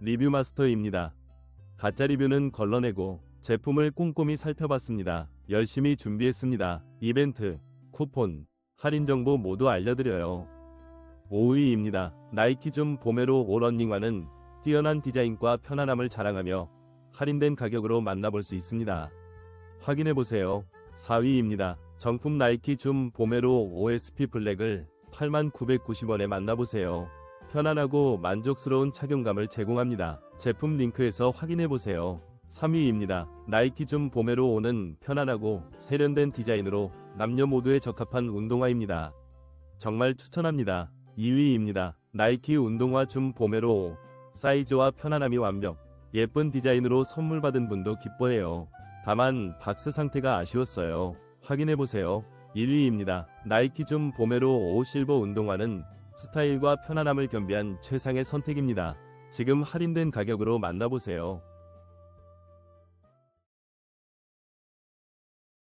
리뷰 마스터입니다. 가짜 리뷰는 걸러내고 제품을 꼼꼼히 살펴봤습니다. 열심히 준비했습니다. 이벤트, 쿠폰, 할인 정보 모두 알려드려요. 5위입니다. 나이키 줌 보메로 오런닝화는 뛰어난 디자인과 편안함을 자랑하며 할인된 가격으로 만나볼 수 있습니다. 확인해보세요. 4위입니다. 정품 나이키 줌 보메로 OSP 블랙을 8990원에 만나보세요. 편안하고 만족스러운 착용감을 제공합니다. 제품 링크에서 확인해보세요. 3위입니다. 나이키 줌 보메로 오는 편안하고 세련된 디자인으로 남녀 모두에 적합한 운동화입니다. 정말 추천합니다. 2위입니다. 나이키 운동화 줌 5. 사이즈와 편안함이 완벽. 예쁜 디자인으로 선물 받은 분도 기뻐해요. 다만 박스 상태가 아쉬웠어요. 확인해보세요. 1위입니다. 나이키 줌 보메로 5 실버 운동화는 스타일과 편안함을 겸비한 최상의 선택입니다. 지금 할인된 가격으로 만나보세요.